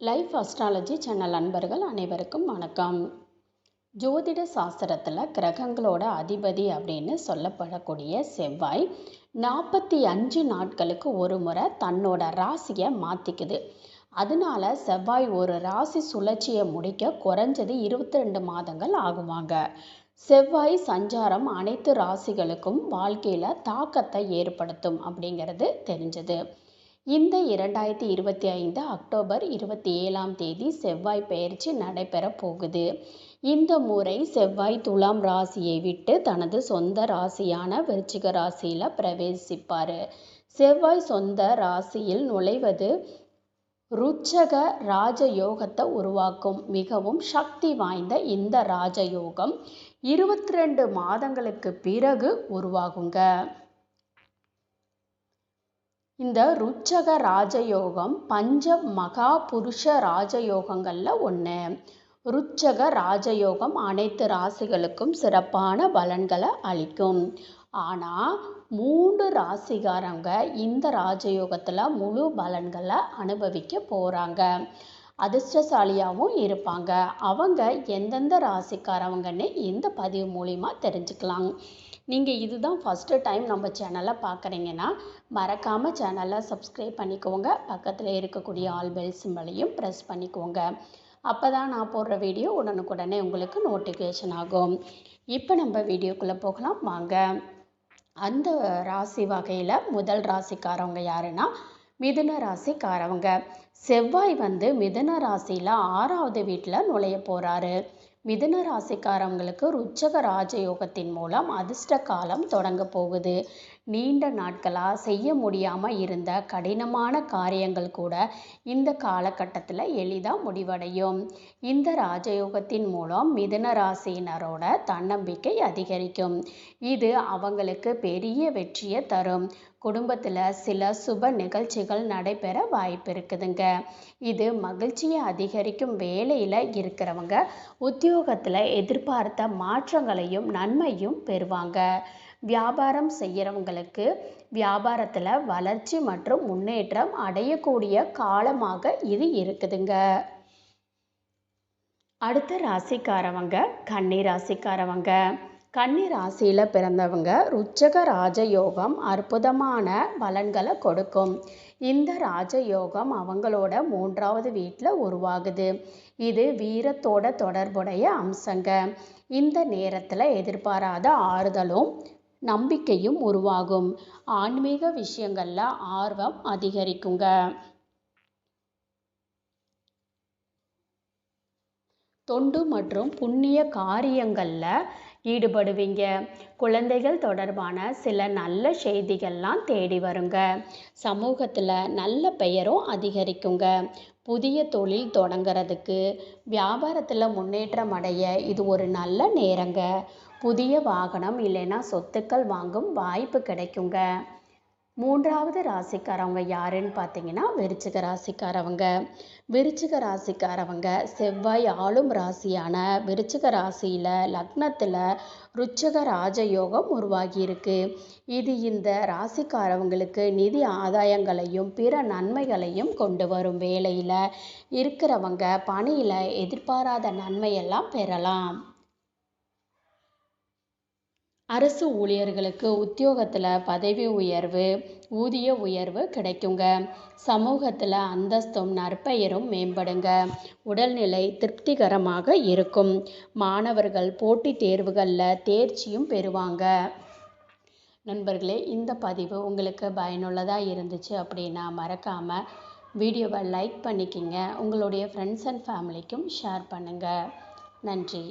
Life astrology channel அன்பர்கள் அனைவருக்கும் வணக்கம். ஜோதிட சாஸ்திரத்தில் கிரகங்களோட அதிபதி அப்படின்னு சொல்லப்படக்கூடிய செவ்வாய் நாற்பத்தி அஞ்சு நாட்களுக்கு ஒரு முறை தன்னோட ராசியை மாற்றிக்குது அதனால செவ்வாய் ஒரு ராசி சுழற்சியை முடிக்க குறைஞ்சது இருபத்தி ரெண்டு மாதங்கள் ஆகுவாங்க. செவ்வாய் சஞ்சாரம் அனைத்து ராசிகளுக்கும் வாழ்க்கையில் தாக்கத்தை ஏற்படுத்தும் அப்படிங்கிறது தெரிஞ்சது. இந்த இரண்டாயிரத்தி இருபத்தி ஐந்து அக்டோபர் இருபத்தி ஏழாம் தேதி செவ்வாய் பெயர்ச்சி நடைபெற போகுது. இந்த முறை செவ்வாய் துலாம் ராசியை விட்டு தனது சொந்த ராசியான விருச்சிக ராசியில் பிரவேசிப்பார். செவ்வாய் சொந்த ராசியில் நுழைவது ருச்சக ராஜயோகத்தை உருவாக்கும் மிகவும் சக்தி வாய்ந்த இந்த ராஜயோகம் இருபத்தி ரெண்டு மாதங்களுக்கு பிறகு உருவாகுங்க. இந்த ருச்சக ராஜயோகம் பஞ்ச மகா புருஷ ராஜயோகங்களில் ஒன்று ருச்சக ராஜயோகம் அனைத்து ராசிகளுக்கும் சிறப்பான பலன்களை அளிக்கும். ஆனால் மூன்று ராசிகாரங்க இந்த ராஜயோகத்தில் முழு பலன்களை அனுபவிக்க போகிறாங்க அதிர்ஷ்டசாலியாகவும் இருப்பாங்க. அவங்க எந்தெந்த ராசிக்காரவங்கன்னு இந்த பதிவு மூலிமா தெரிஞ்சுக்கலாம். நீங்கள் இதுதான் ஃபஸ்ட்டு டைம் நம்ம சேனலை பார்க்குறீங்கன்னா மறக்காமல் சேனலை சப்ஸ்கிரைப் பண்ணிக்கோங்க. பக்கத்தில் இருக்கக்கூடிய ஆல் பெல் சிம்பளையும் ப்ரெஸ் பண்ணிக்கோங்க. அப்போ தான் நான் போடுற வீடியோ உடனுக்குடனே உங்களுக்கு நோட்டிஃபிகேஷன் ஆகும். இப்போ நம்ம வீடியோக்குள்ளே போகலாம். வாங்க. அந்த ராசி வகையில் முதல் ராசிக்காரவங்க யாருன்னா மிதுன ராசிக்காரவங்க. செவ்வாய் வந்து மிதுன ராசியில் ஆறாவது வீட்டில் நுழைய போகிறாரு மிதுன ராசிக்காரவங்களுக்கு ருச்சக ராஜயோகத்தின் மூலம் அதிர்ஷ்ட காலம் தொடங்க போகுது. நீண்ட நாட்களாக செய்ய முடியாமல் இருந்த கடினமான காரியங்கள் கூட இந்த காலகட்டத்தில் எளிதாக முடிவடையும். இந்த ராஜயோகத்தின் மூலம் மிதுன ராசியினரோட தன்னம்பிக்கை அதிகரிக்கும். இது அவங்களுக்கு பெரிய வெற்றியை தரும். குடும்பத்தில் சில சுப நிகழ்ச்சிகள் நடைபெற வாய்ப்பு இருக்குதுங்க. இது மகிழ்ச்சியை அதிகரிக்கும் வேலையில் இருக்கிறவங்க உத்தியோகத்தில் எதிர்பார்த்த மாற்றங்களையும் நன்மையும் பெறுவாங்க. வியாபாரம் செய்கிறவங்களுக்கு வியாபாரத்தில் வளர்ச்சி மற்றும் முன்னேற்றம் அடையக்கூடிய காலமாக இது இருக்குதுங்க. அடுத்த ராசிக்காரவங்க கன்னி ராசிக்காரவங்க. கன்னி ராசியில் பிறந்தவங்க ருச்சக ராஜயோகம் அற்புதமான பலன்களை கொடுக்கும். இந்த ராஜயோகம் அவங்களோட மூன்றாவது வீட்டில் உருவாகுது. இது வீரத்தோட தொடர்புடைய அம்சங்க. இந்த நேரத்தில் எதிர்பாராத ஆறுதலும் நம்பிக்கையும் உருவாகும். ஆன்மீக விஷயங்களில் ஆர்வம் அதிகரிக்குங்க. தொண்டு மற்றும் புண்ணிய காரியங்களில் ஈடுபடுவீங்க. குழந்தைகள் தொடர்பான சில நல்ல செய்திகள்லாம் தேடி வருங்க. சமூகத்தில் நல்ல பெயரும் அதிகரிக்குங்க. புதிய தொழில் தொடங்கிறதுக்கு வியாபாரத்தில் முன்னேற்றம் அடைய இது ஒரு நல்ல நேரங்க. புதிய வாகனம் இல்லைன்னா சொத்துக்கள் வாங்கும் வாய்ப்பு கிடைக்குங்க. மூன்றாவது ராசிக்காரவங்க யாருன்னு பார்த்தீங்கன்னா விருச்சிக ராசிக்காரவங்க. விருச்சிக ராசிக்காரவங்க செவ்வாய் ஆளும் ராசியான விருச்சிக ராசியில் லக்னத்தில் ருச்சக ராஜயோகம் உருவாகியிருக்கு. இது இந்த ராசிக்காரவங்களுக்கு நிதி ஆதாயங்களையும் பிற நன்மைகளையும் கொண்டு வரும் வேலையில் இருக்கிறவங்க பணியில் எதிர்பாராத நன்மையெல்லாம் பெறலாம். அரசு ஊழியர்களுக்கு உத்தியோகத்தில் பதவி உயர்வு ஊதிய உயர்வு கிடைக்குங்க. சமூகத்தில் அந்தஸ்தும் நற்பெயரும் மேம்படுங்க. உடல்நிலை திருப்திகரமாக இருக்கும். மாணவர்கள் போட்டித் தேர்வுகளில் தேர்ச்சியும் பெறுவாங்க. நண்பர்களே இந்த பதிவு உங்களுக்கு பயனுள்ளதாக இருந்துச்சு அப்படின்னா மறக்காமல் வீடியோவை லைக் பண்ணிக்கிங்க. உங்களுடைய ஃப்ரெண்ட்ஸ் அண்ட் ஃபேமிலிக்கும் ஷேர் பண்ணுங்கள் நன்றி.